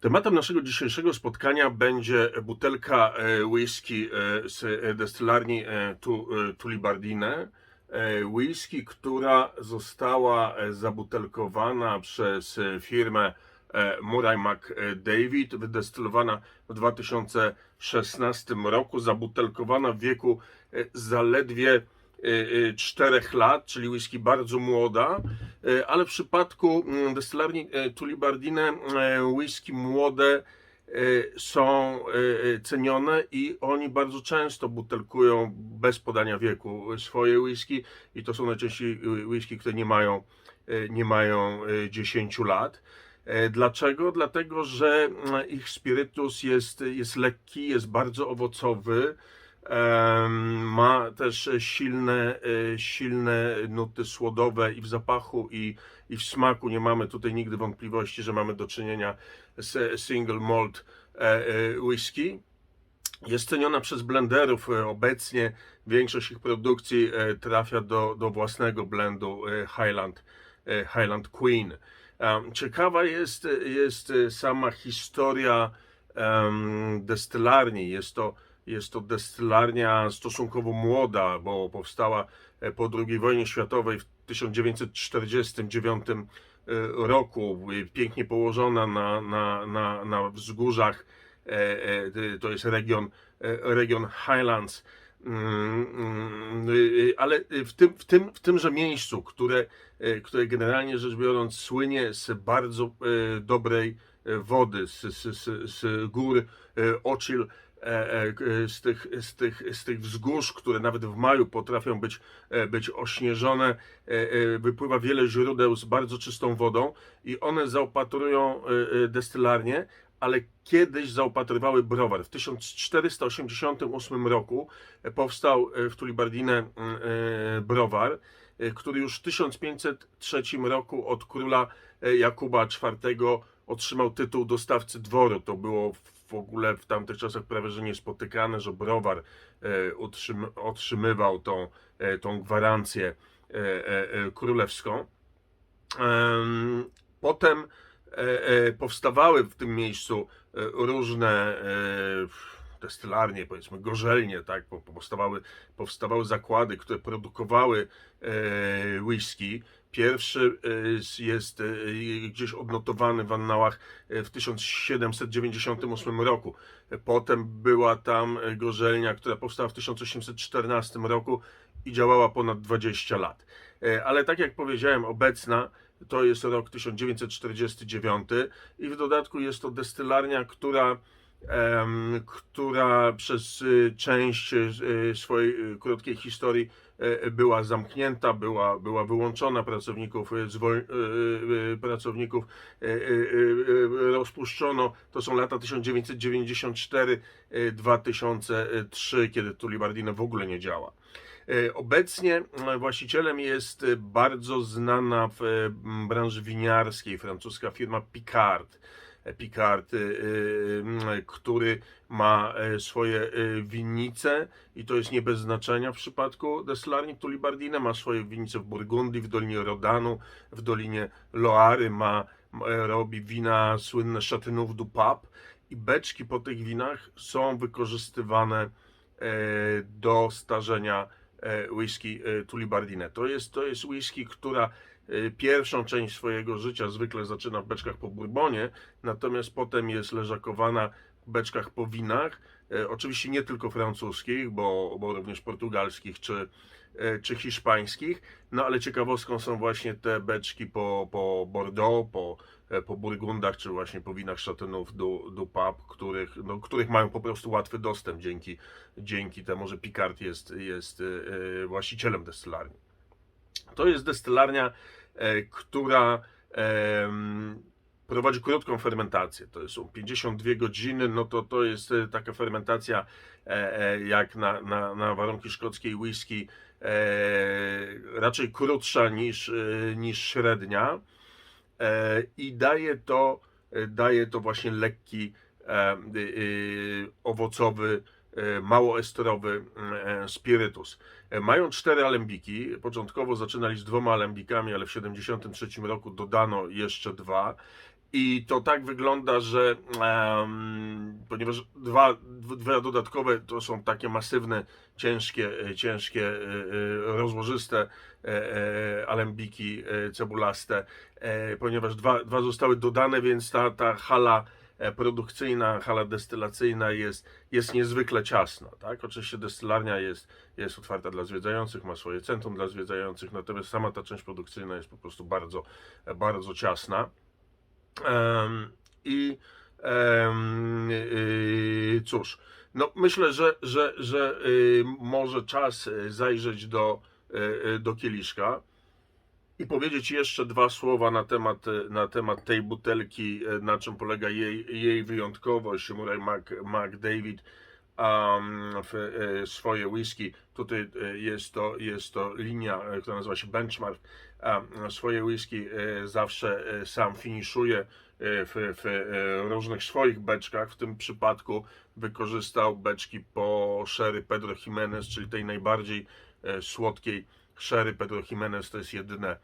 Tematem naszego dzisiejszego spotkania będzie butelka e, whisky e, z e, destylarni Tu- Tulibardine. Whisky, która została zabutelkowana przez firmę Murray McDavid, wydestylowana w 2016 roku, zabutelkowana w wieku zaledwie 4 lat, czyli whisky bardzo młoda, e, ale w przypadku destylarni Tulibardine whisky młode są cenione i oni bardzo często butelkują bez podania wieku swoje whisky i to są najczęściej whisky, które nie mają, nie mają e, 10 lat. E, Dlaczego? Dlatego, że ich spirytus jest, jest lekki, jest bardzo owocowy. Ma też silne, e, silne nuty słodowe i w zapachu, i, i w smaku. Nie mamy tutaj nigdy wątpliwości, że mamy do czynienia z single malt e, e, whisky. Jest ceniona przez blenderów. E, Obecnie większość ich produkcji e, trafia do, do własnego blendu e, Highland, e, Highland Queen. Ciekawa jest, jest e, sama historia destylarni. Jest to, jest to destylarnia stosunkowo młoda, bo powstała e, po II wojnie światowej w 1949 e, roku, pięknie położona na, na, na, na wzgórzach. e, To jest region, region Highlands. Mm, mm, Ale w tym, w, tym, w tymże miejscu, które, które generalnie rzecz biorąc słynie z bardzo dobrej wody, z, z, z, z gór Ochil, z tych, z, tych, z tych wzgórz, które nawet w maju potrafią być, e, być ośnieżone, e, e, wypływa wiele źródeł z bardzo czystą wodą i one zaopatrują e, e, destylarnię, ale kiedyś zaopatrywały browar. W 1488 roku e, powstał e, w Tulibardine mm, e, browar, e, który już w 1503 roku od króla e, Jakuba IV otrzymał tytuł dostawcy dworu. To było w ogóle w tamtych czasach prawie że niespotykane, że browar e, otrzymywał tą, e, tą gwarancję e, królewską. Em, Potem powstawały w tym miejscu różne destylarnie, powiedzmy gorzelnie, tak, po- powstawały, powstawały zakłady, które produkowały whisky. Pierwszy e, jest e, gdzieś odnotowany w annałach e, w 1798 roku. Potem była tam gorzelnia, która powstała w 1814 roku i działała ponad 20 lat. Ale tak jak powiedziałem, obecna to jest rok 1949 i w dodatku jest to destylarnia, która, która przez y, część y, swojej y, krótkiej historii była zamknięta, była, była wyłączona pracowników, y, zwol, y, pracowników rozpuszczono. To są lata 1994-2003, kiedy Tulibardine w ogóle nie działa. E, Obecnie e, właścicielem jest e, bardzo znana w e, branży winiarskiej francuska firma Picard. Picard, e, e, m, który ma e, swoje e, winnice i to jest nie bez znaczenia w przypadku destylarni Tulibardine. Ma swoje winnice w Burgundii, w Dolinie Rodanu, w Dolinie Loary, ma, e, robi wina słynne Chateauneuf du Pape i beczki po tych winach są wykorzystywane do starzenia whisky Tulibardine. To jest, to jest whisky, która pierwszą część swojego życia zwykle zaczyna w beczkach po bourbonie, natomiast potem jest leżakowana w beczkach po winach. E, Oczywiście nie tylko francuskich, bo, bo również portugalskich czy, e, czy hiszpańskich. No ale ciekawostką są właśnie te beczki po, po Bordeaux, po, e, po Burgundach, czy właśnie po winach Chateauneuf du, du Pape, których, no, których mają po prostu łatwy dostęp dzięki, dzięki temu, że Picard jest, jest e, e, właścicielem destylarni. To jest destylarnia, która em, prowadzi krótką fermentację. To są 52 godziny, no to to jest e, taka fermentacja e, e, jak na, na, na warunki szkockiej whisky, e, raczej krótsza niż, e, niż średnia e, i daje to, e, daje to właśnie lekki, e, e, owocowy, e, małoesterowy e, spirytus. E, Mają cztery alembiki. Początkowo zaczynali z dwoma alembikami, ale w 1973 roku dodano jeszcze dwa. I to tak wygląda, że em, ponieważ dwa, dw- dwa dodatkowe to są takie masywne, ciężkie, e, ciężkie, e, e, rozłożyste e, e, alembiki e, cebulaste, e, ponieważ dwa, dwa zostały dodane, więc ta, ta hala e, produkcyjna, hala destylacyjna jest, jest niezwykle ciasna. Tak? Oczywiście destylarnia jest, jest otwarta dla zwiedzających, ma swoje centrum dla zwiedzających, natomiast sama ta część produkcyjna jest po prostu bardzo, bardzo ciasna. I em, y, cóż, no myślę, że, że, że y, może czas y, zajrzeć do, y, y, do kieliszka i powiedzieć jeszcze dwa słowa na temat, y, na temat tej butelki, y, na czym polega jej, jej wyjątkowość. Murray Mac, McDavid um, w, y, swoje whisky. Tutaj y, jest to, jest to linia, która nazywa się Benchmark. A swoje whisky y, zawsze sam finiszuje w, w różnych swoich beczkach. W tym przypadku wykorzystał beczki po sherry Pedro Jimenez, czyli tej najbardziej słodkiej sherry Pedro Jimenez. To jest jedyne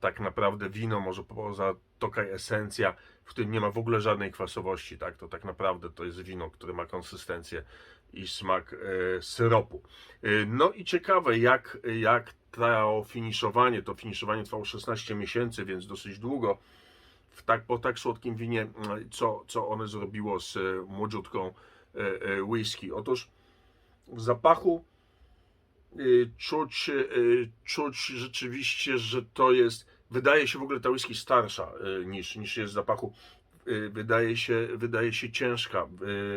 tak naprawdę wino, może poza Tokaj Esencja, w którym nie ma w ogóle żadnej kwasowości, tak? To tak naprawdę to jest wino, które ma konsystencję i smak e, syropu. E, no i ciekawe, jak, jak to finiszowanie, to finiszowanie trwało 16 miesięcy, więc dosyć długo, w tak, po tak słodkim winie, m, co, co one zrobiło z e, młodziutką e, e, whisky. Otóż w zapachu czuć, y, czuć rzeczywiście, że to jest, wydaje się w ogóle ta whisky starsza y, niż, niż jest w zapachu. Y, Wydaje się, wydaje się ciężka.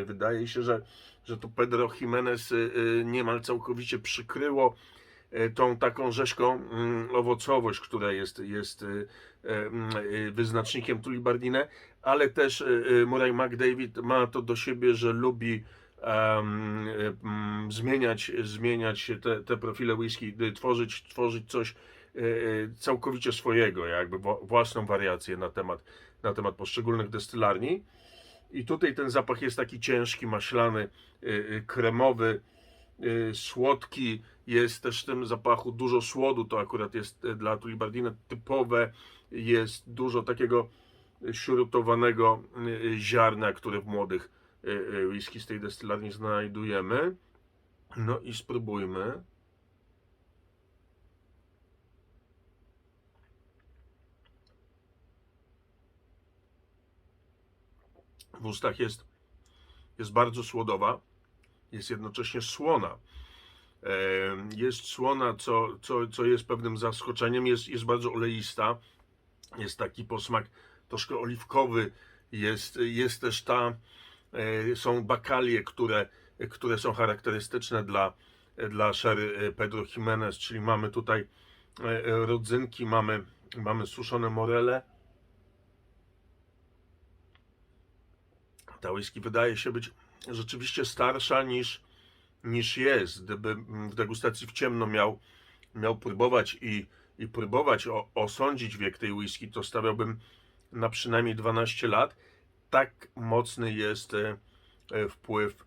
Y, Wydaje się, że, że to Pedro Jimenez y, y, niemal całkowicie przykryło y, tą taką rzeźką mm, owocowość, która jest, jest y, y, y, wyznacznikiem Tulibardine, ale też y, y, Murray McDavid ma to do siebie, że lubi y, mm, zmieniać, zmieniać te, te profile whisky, y, tworzyć, tworzyć coś y, y, całkowicie swojego, jakby własną wariację na temat, na temat poszczególnych destylarni. I tutaj ten zapach jest taki ciężki, maślany, kremowy, słodki. Jest też w tym zapachu dużo słodu, to akurat jest dla Tulibardina typowe. Jest dużo takiego śrutowanego ziarna, które w młodych whisky z tej destylarni znajdujemy. No i spróbujmy. W ustach jest, jest bardzo słodowa, jest jednocześnie słona. E, Jest słona, co, co, co jest pewnym zaskoczeniem, jest, jest bardzo oleista, jest taki posmak troszkę oliwkowy, jest, jest też ta, e, są bakalie, które, które są charakterystyczne dla, dla sherry Pedro Jimenez, czyli mamy tutaj e, rodzynki, mamy, mamy suszone morele. Ta whisky wydaje się być rzeczywiście starsza niż, niż jest. Gdyby w degustacji w ciemno miał, miał próbować i, i próbować o, osądzić wiek tej whisky, to stawiałbym na przynajmniej 12 lat. Tak mocny jest e, e, wpływ e,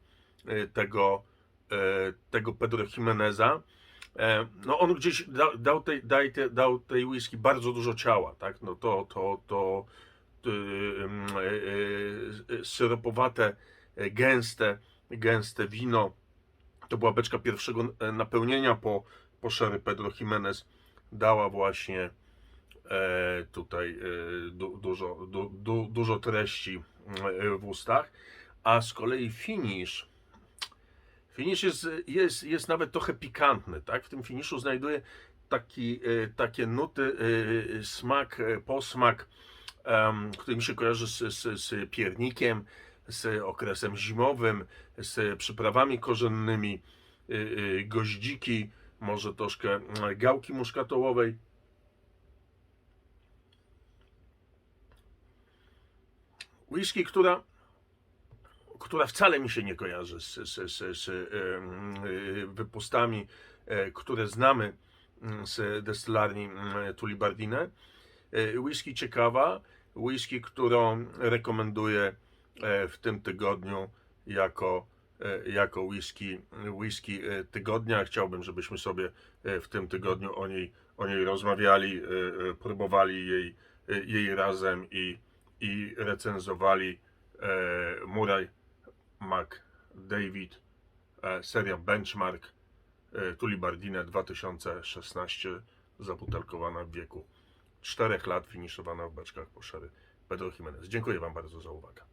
tego, e, tego Pedro Jimeneza. E, No on gdzieś dał, dał, tej, daj, te, dał tej whisky bardzo dużo ciała, tak? No to, to, to y, y, y, syropowate, e, gęste, gęste wino. To była beczka pierwszego e, napełnienia po, po sherry Pedro Jimenez. Dała właśnie e, tutaj e, du, dużo, du, du, dużo treści e, w ustach. A z kolei finish Finish jest, jest, jest nawet trochę pikantny, tak? W tym finiszu znajduje taki, e, takie nuty, e, smak, e, posmak, em, który mi się kojarzy z, z, z piernikiem, z okresem zimowym, z przyprawami korzennymi, goździki, może troszkę gałki muszkatołowej. Whisky, która która wcale mi się nie kojarzy z, z, z, z y, wypustami, e, które znamy mm, z destylarni mm, Tulibardine. E, Whisky ciekawa, whisky, którą rekomenduję e, w tym tygodniu jako, jako whisky, whisky tygodnia. Chciałbym, żebyśmy sobie w tym tygodniu o niej, o niej rozmawiali, próbowali jej, jej razem i i recenzowali e, Murray McDavid, e, seria Benchmark e, Tulibardine 2016 zabutelkowana w wieku 4 lat, finiszowana w beczkach po Pedro Jimenez. Dziękuję Wam bardzo za uwagę.